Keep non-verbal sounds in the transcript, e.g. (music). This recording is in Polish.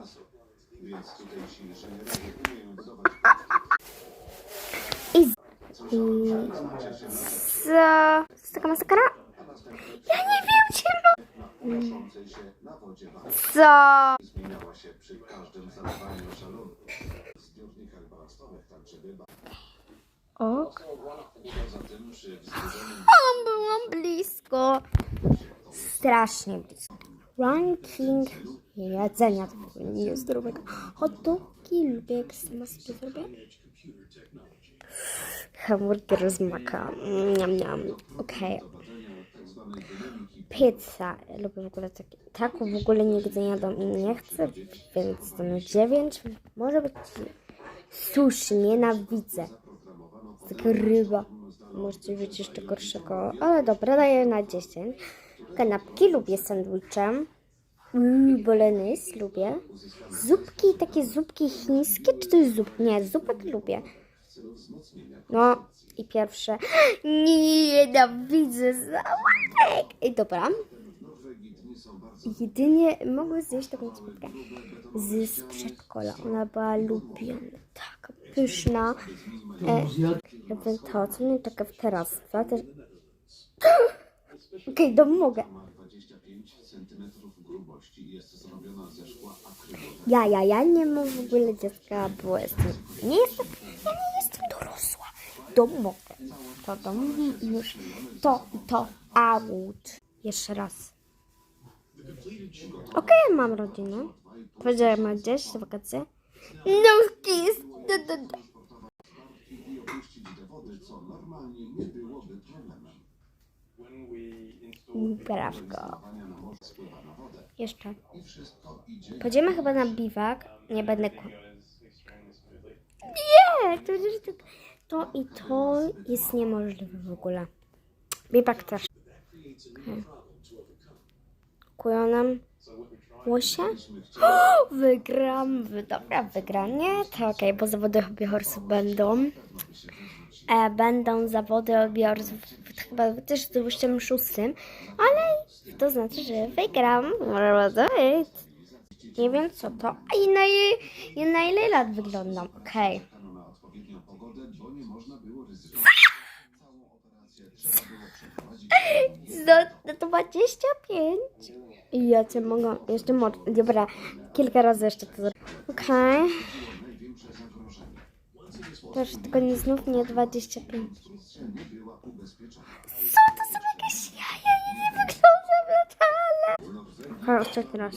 gazu, więc tutejsi inżynierowie umieją budować I z... Co? Co taka masakra? Ja nie wiem, czy unoszącej się na wodzie. Co? Zmieniała się przy każdym zalewaniu szalonu. W zbiornikach balastowych także bywa. Ok. Poza tym przy wzbudzeniu O, byłam blisko. Strasznie blisko. Ranking jedzenia to w ogóle nie jest zdrowego. Hot dogi lubię, jak sama sobie zrobię. Hamburger z maka. Niam, niam. Okej. Pizza. Lubię w ogóle takie. Taku w ogóle nigdy i nie chcę, więc to na 9. Może być sushi. Nienawidzę. Taka ryba. Możecie być jeszcze gorszego, ale dobra, daję na 10. Kanapki lubię sandwichem. Mm, bolognese lubię. Zupki, takie zupki chińskie, czy to jest zup? Nie, zupek lubię. No i pierwsze. (gasps) Nienawidzę sałatek. I dobra. Jedynie mogę zjeść taką zupkę z przedszkola. Ona była lubiana. Taka pyszna. E, jakby to, co mnie taka w teraz. (gasps) Okej, okay, mogę. ma 25 cm grubości i jest zrobiona ze szkła akrylowe. Ja, ja, ja nie mam w ogóle dziecka, bo jestem. Nie jestem. Ja nie jestem dorosła. To mogę. To, to już. To, to. Out. Jeszcze raz. Okej, mam rodzinę. Powiedziałem, ma gdzieś wakacje. No kiss. Da, da, da. I opuścić co normalnie nie byłoby problemem. Morzu spływa na wodę Jeszcze. i Podziemy chyba na biwak. Nie będę. Nie! To, to, to i to jest niemożliwe w ogóle. Biwak też. Okay. Kują nam łosie? O, (gasps) wygram! Wy- Dobra, wygram. Nie, to okej, bo zawody hobbyhorsów będą. E, będą zawody hobbyhorsów chyba też z 26, ale to znaczy, że wygram. Może. Nie wiem co to. A i na, i na ile lat wyglądam? Okej. przeprowadzić No, to 25. I ja cię mogę jeszcze mo- Dobra, kilka razy jeszcze to zrobię. Okej. największe Też tylko nie znów nie 25. Instrukcja nie była ubezpieczona. Co to są jakieś jaja? Ja nie wyglądam na tale. Okej, ostatni raz.